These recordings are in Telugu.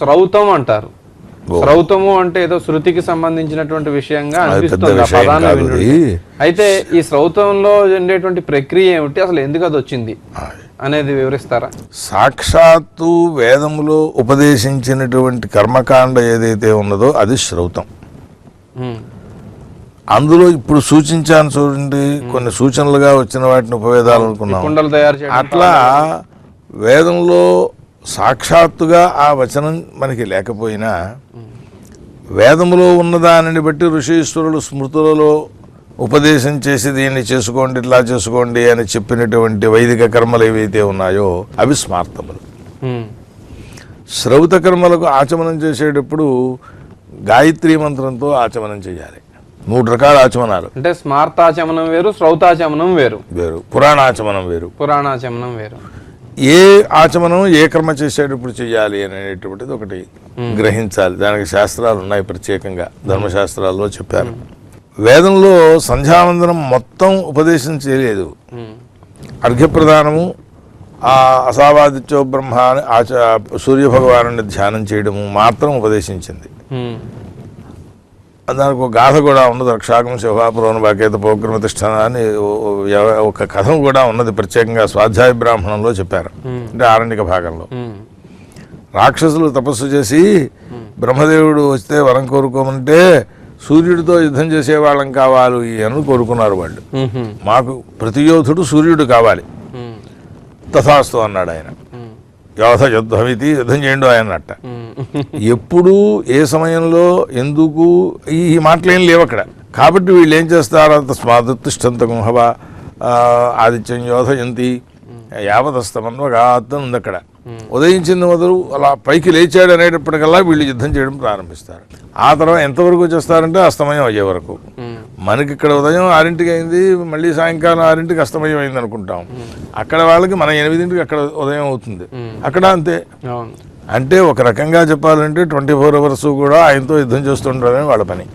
శ్రౌతం అంటారు. శ్రౌతము అంటే ఏదో శృతికి సంబంధించినటువంటి విషయంగా అనిపిస్తుంది. అయితే ఈ శ్రౌతంలో ఉండేటువంటి ప్రక్రియ ఏమిటి? అసలు ఎందుకు అది వచ్చింది? అనేది వివరిస్తారా? సాక్షాత్తు వేదములో ఉపదేశించినటువంటి కర్మకాండ ఏదైతే ఉన్నదో అది శ్రౌతం అందులో ఇప్పుడు సూచించాను చూడండి కొన్ని సూచనలుగా వచ్చిన వాటిని ఉపవేదాలు అనుకున్నాం అట్లా వేదంలో సాక్షాత్తుగా ఆ వచనం మనకి లేకపోయినా వేదములో ఉన్నదానిని బట్టి ఋషీశ్వరులు స్మృతులలో ఉపదేశం చేసి దీన్ని చేసుకోండి ఇట్లా చేసుకోండి అని చెప్పినటువంటి వైదిక కర్మలు ఏవైతే ఉన్నాయో అవి స్మార్తములు. ఉమ్, శ్రౌత కర్మలకు ఆచమనం చేసేటప్పుడు గాయత్రీ మంత్రంతో ఆచమనం చేయాలి. మూడు రకాల ఆచమనాలు. అంటే స్మార్తాచమనం వేరు శ్రౌతాచమనం వేరు. వేరు. పురాణాచమనం వేరు. పురాణాచమనం వేరు. ఏ ఆచమనం ఏ కర్మ చేసేటప్పుడు చేయాలి అనేటువంటిది ఒకటి గ్రహించాలి. దానికి శాస్త్రాలు ఉన్నాయి ప్రత్యేకంగా ధర్మశాస్త్రాల్లో చెప్పారు. వేదంలో సంధ్యావందనం మొత్తం ఉపదేశం చేయలేదు. ఉమ్, అర్ఘ్యప్రదానము ఆ అసావాదిత్యో బ్రహ్మ అని ఆచ సూర్య భగవాను ధ్యానం చేయడము మాత్రం ఉపదేశించింది. దానికి ఒక గాథ కూడా ఉన్నది. రక్షాకం శివాపురం బాకేత పోక్రమతిష్ఠాన అని ఒక కథం కూడా ఉన్నది. ప్రత్యేకంగా స్వాధ్యాయ బ్రాహ్మణంలో చెప్పారు. అంటే ఆరణ్యక భాగంలో. రాక్షసులు తపస్సు చేసి బ్రహ్మదేవుడు వస్తే వరం కోరుకోమంటే సూర్యుడితో యుద్ధం చేసే వాళ్ళం కావాలి అని కోరుకున్నారు వాళ్ళు. మాకు ప్రతి యోధుడు సూర్యుడు కావాలి. తథాస్తు అన్నాడు ఆయన. యోధ యుద్ధమితి యుద్ధం చేయండు ఆయన అట్ట ఎప్పుడు ఏ సమయంలో ఎందుకు ఈ మాటలేం లేవు అక్కడ కాబట్టి వీళ్ళు ఏం చేస్తారు? అంత స్మాదుతిష్టంత గుహవ ఆదిత్యం యోధయంతి యావదస్తమన్వగాత్తం ఉంది అక్కడ ఉదయించింది మొదలు అలా పైకి లేచాడు అనేటప్పటికల్లా వీళ్ళు యుద్ధం చేయడం ప్రారంభిస్తారు. ఆ తర్వాత ఎంతవరకు చేస్తారంటే అస్తమయం అయ్యే వరకు. మనకి ఇక్కడ ఉదయం ఆరింటికి అయింది మళ్ళీ సాయంకాలం ఆరింటికి అస్తమయం అయింది అనుకుంటాం. అక్కడ వాళ్ళకి మన ఎనిమిదింటికి అక్కడ ఉదయం అవుతుంది. అక్కడ అంతే. అంటే ఒక రకంగా చెప్పాలంటే ట్వంటీ ఫోర్ అవర్స్ కూడా ఆయనతో యుద్ధం చేస్తుంటారని వాళ్ళ పని.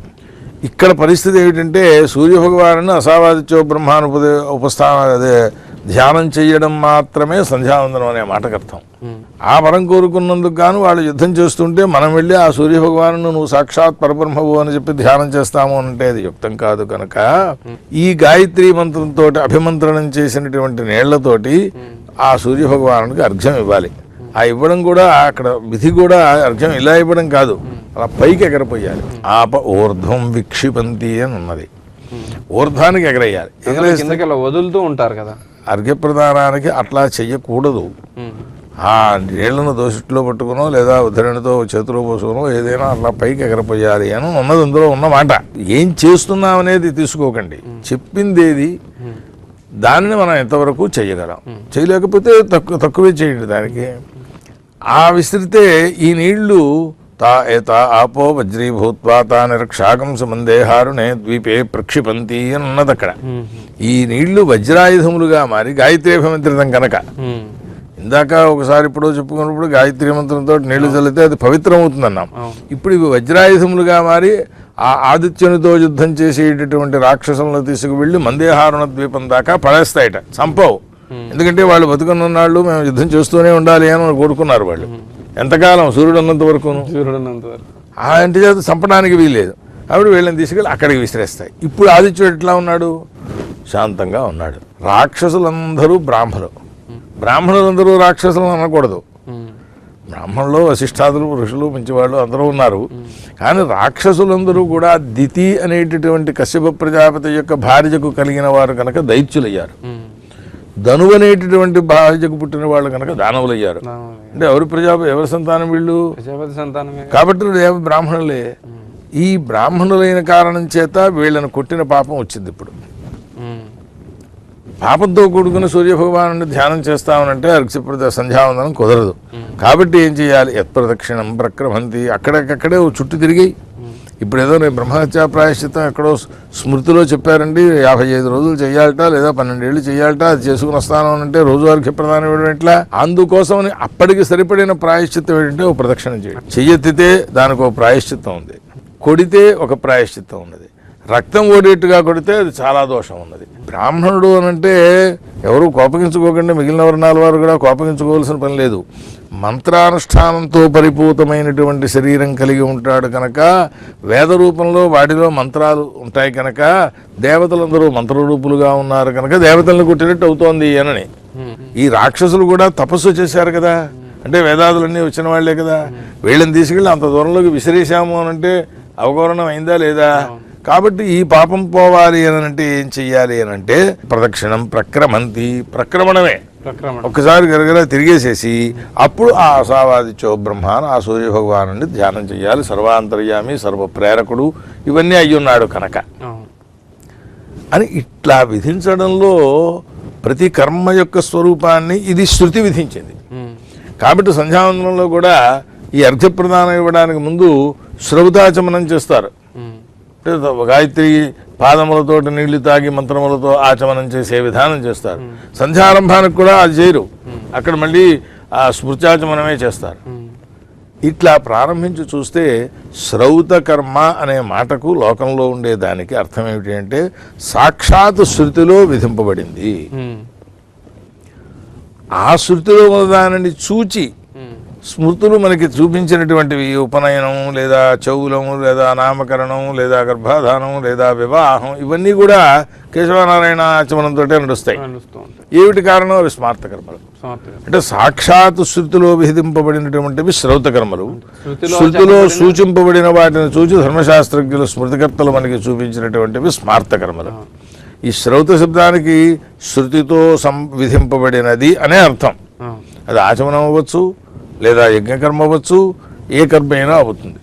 ఇక్కడ పరిస్థితి ఏమిటంటే సూర్యభగవాను అసావాదిత్యో బ్రహ్మానుపదే ఉపస్థాన అదే ధ్యానం చేయడం మాత్రమే సంధ్యావందనం అనే మాటకు అర్థం ఆ వరం కోరుకున్నందుకు గాను వాళ్ళు యుద్ధం చేస్తుంటే మనం వెళ్ళి ఆ సూర్యభగవాను నువ్వు సాక్షాత్ పరబ్రహ్మవు అని చెప్పి ధ్యానం చేస్తాము అంటే అది యుక్తం కాదు కనుక. ఈ గాయత్రి మంత్రంతో అభిమంత్రణం చేసినటువంటి నీళ్ళతోటి ఆ సూర్యభగవానుడికి అర్ఘ్యం ఇవ్వాలి. ఆ ఇవ్వడం కూడా అక్కడ విధి కూడా అర్ఘ్యం ఇలా ఇవ్వడం కాదు. అలా పైకి ఎగరపోయాలి. ఆప ఊర్ధ్వం విక్షిపంతి అని ఉన్నది ఊర్ధ్వానికి ఎగరేయాలి. ఎగరే కిందకి ఇలా వదులుతూ ఉంటారు కదా. అర్ఘ్యప్రదానానికి అట్లా చెయ్యకూడదు. ఆ నీళ్ళను దోసిట్లో పట్టుకునో లేదా ఉద్ధరణితో చేతిలో పోసుకునో ఏదైనా అట్లా పైకి ఎగరపోయాలి అని ఉన్నది అందులో ఉన్న మాట. ఏం చేస్తున్నాం అనేది తీసుకోకండి చెప్పింది ఏది దానిని మనం ఎంతవరకు చేయగలం? చేయలేకపోతే తక్కువ తక్కువే చేయండి దానికి. ఆ విస్తరితే ఈ నీళ్ళు తా ఏత ఆపో వజ్రీభూత్వా తా నిరక్షాకం సుమందేహారునే ద్వీపే ప్రక్షిపంతి అని ఉన్నది అక్కడ ఈ నీళ్ళు వజ్రాయుధములుగా మారి గాయత్రీభిమంత్రితం కనుక. ఇందాక ఒకసారి ఇప్పుడు చెప్పుకున్నప్పుడు గాయత్రి మంత్రంతో నీళ్ళు చల్లితే అది పవిత్రం అవుతుందన్నాం ఇప్పుడు ఇవి వజ్రాయుధములుగా మారి ఆ ఆదిత్యునితో యుద్ధం చేసేటటువంటి రాక్షసులను తీసుకువెళ్ళి మందేహారుణ ద్వీపం దాకా పడేస్తాయట. చంపవు. ఎందుకంటే వాళ్ళు బతుకున్నన్నాళ్ళు మేము యుద్ధం చేస్తూనే ఉండాలి అని కోరుకున్నారు వాళ్ళు. ఎంతకాలం? సూర్యుడు సూర్యుడున్నంత వరకు. ఆ ఇంటి చేత చంపడానికి వీల్లేదు. అప్పుడు వీళ్ళని తీసుకెళ్ళి అక్కడికి విసిరేస్తాయి. ఇప్పుడు ఆదిత్యుడు ఎట్లా ఉన్నాడు? శాంతంగా ఉన్నాడు. రాక్షసులందరూ బ్రాహ్మలు. బ్రాహ్మణులందరూ రాక్షసులు అనకూడదు. బ్రాహ్మణులు వశిష్ఠాదులు ఋషులు మంచివాళ్ళు అందరూ ఉన్నారు. కానీ రాక్షసులందరూ కూడా దితి అనేటటువంటి కశ్యప ప్రజాపతి యొక్క భార్యకు కలిగిన వారు కనుక దైత్యులయ్యారు. ధనువు అనేటటువంటి భార్యకు పుట్టిన వాళ్ళు కనుక దానవులయ్యారు. దానవులే. అంటే ఎవరి ప్రజాపతి ఎవరి సంతానం వీళ్ళు. కాబట్టి బ్రాహ్మణులే? ఈ బ్రాహ్మణులైన కారణం చేత వీళ్ళని కొట్టిన పాపం వచ్చింది ఇప్పుడు. పాపంతో కూడుకున్న సూర్యభగవాను ధ్యానం చేస్తామనంటే అర్ఘ్యప్రద సంధ్యావందనం కుదరదు. కాబట్టి ఏం చేయాలి? యత్ప్రదక్షిణం ప్రక్రమంతి. అక్కడికక్కడే ఓ చుట్టూ తిరిగి. ఇప్పుడేదో నేను బ్రహ్మహత్యా ప్రాయశ్చిత్తం ఎక్కడో స్మృతిలో చెప్పారండి. యాభై ఐదు రోజులు చేయాలట లేదా పన్నెండేళ్ళు చేయాలట అది చేసుకుని వస్తాను అంటే రోజువారికి అర్ఘ్యప్రదానం ఇవ్వడం ఎట్లా? అందుకోసమని అప్పటికి సరిపడిన ప్రాయశ్చిత్తం ఏంటంటే ఓ ప్రదక్షిణం చేయడం. చెయ్యెత్తితే దానికి ఒక ప్రాయశ్చిత్తం ఉంది. కొడితే ఒక ప్రాయశ్చిత్తం ఉన్నది. రక్తం ఓడేట్టుగా కొడితే అది చాలా దోషం ఉన్నది. బ్రాహ్మణుడు అనంటే ఎవరు కోపగించుకోకుండా మిగిలిన వర్ణాల వారు కూడా కోపగించుకోవాల్సిన పని లేదు. మంత్రానుష్ఠానంతో పరిపూతమైనటువంటి శరీరం కలిగి ఉంటాడు కనుక వేద రూపంలో వాటిలో మంత్రాలు ఉంటాయి కనుక దేవతలందరూ మంత్రరూపులుగా ఉన్నారు కనుక దేవతలను కొట్టినట్టు అవుతోంది అనని. ఈ రాక్షసులు కూడా తపస్సు చేశారు కదా. అంటే వేదాదులన్నీ వచ్చిన వాళ్ళే కదా. వీళ్ళని తీసుకెళ్ళి అంత దూరంలోకి విసిరేశాము అని అంటే అయిందా లేదా? కాబట్టి ఈ పాపం పోవాలి అని అంటే ఏం చెయ్యాలి అని అంటే ప్రదక్షిణం ప్రక్రమంతి ప్రక్రమణమే. ప్రక్రమణ. ఒక్కసారి గరగర తిరిగేసేసి అప్పుడు ఆ అసావాదిత్యో బ్రహ్మాను ఆ సూర్య భగవాను ధ్యానం చేయాలి సర్వాంతర్యామి సర్వ ప్రేరకుడు ఇవన్నీ అయ్యున్నాడు కనుక. అని ఇట్లా విధించడంలో ప్రతి కర్మ యొక్క స్వరూపాన్ని ఇది శృతి విధించింది. కాబట్టి సంధ్యావందనంలో కూడా ఈ అర్ఘ్యప్రదానం ఇవ్వడానికి ముందు శ్రౌతాచమనం చేస్తారు. గాయత్రి పాదములతోటి నీళ్ళు తాగి మంత్రములతో ఆచమనం చేసే విధానం చేస్తారు సంధ్యారంభానికి కూడా అది చేయరు అక్కడ మళ్ళీ ఆ స్మృత్యాచమనమే చేస్తారు ఉమ్. ఇట్లా ప్రారంభించి చూస్తే శ్రౌత కర్మ అనే మాటకు లోకంలో ఉండే దానికి అర్థం ఏమిటి అంటే సాక్షాత్ శృతిలో విధింపబడింది. ఆ శృతిలో ఉన్న దానిని చూచి. స్మృతులు మనకి చూపించినటువంటివి ఉపనయనం లేదా చౌలము లేదా నామకరణం లేదా గర్భాధానం లేదా వివాహం ఇవన్నీ కూడా కేశవనారాయణ ఆచమనంతో నడుస్తాయి. ఏమిటి కారణం? అవి స్మార్త కర్మలు. అంటే సాక్షాత్ శృతిలో విధింపబడినటువంటివి శ్రౌత కర్మలు. శృతిలో సూచింపబడిన వాటిని చూచి ధర్మశాస్త్రజ్ఞులు స్మృతికర్తలు మనకి చూపించినటువంటివి స్మార్త కర్మలు. ఈ శ్రౌత శబ్దానికి శృతితో సం విధింపబడినది అనే అర్థం. అది ఆచమనం అవ్వచ్చు లేదా యజ్ఞకర్మ అవ్వచ్చు ఏ కర్మ అయినా అవుతుంది.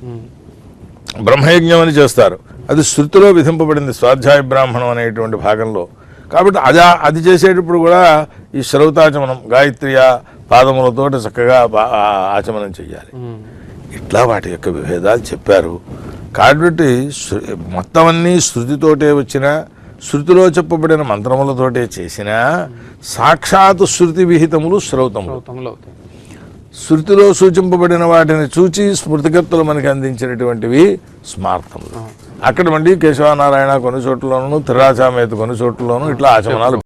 బ్రహ్మయజ్ఞం అని చేస్తారు. అది శృతిలో విధింపబడింది స్వాధ్యాయ బ్రాహ్మణం అనేటువంటి భాగంలో. కాబట్టి అది అది చేసేటప్పుడు కూడా ఈ శ్రౌతాచమనం గాయత్రియ పాదములతోటి చక్కగా ఆచమనం చేయాలి. ఇట్లా వాటి యొక్క విభేదాలు చెప్పారు. కాబట్టి మొత్తం అన్నీ శృతితోటే వచ్చిన శృతిలో చెప్పబడిన మంత్రములతోటే చేసిన సాక్షాత్ శృతి విహితములు శ్రౌతములు. శృతిలో సూచింపబడిన వాటిని చూచి స్మృతికర్తలు మనకి అందించినటువంటివి స్మార్థములు. అక్కడ మళ్ళీ కేశవనారాయణ కొన్ని చోట్లలోను తిరాచామేత కొన్ని చోట్లలోను ఇట్లా ఆచమనాలు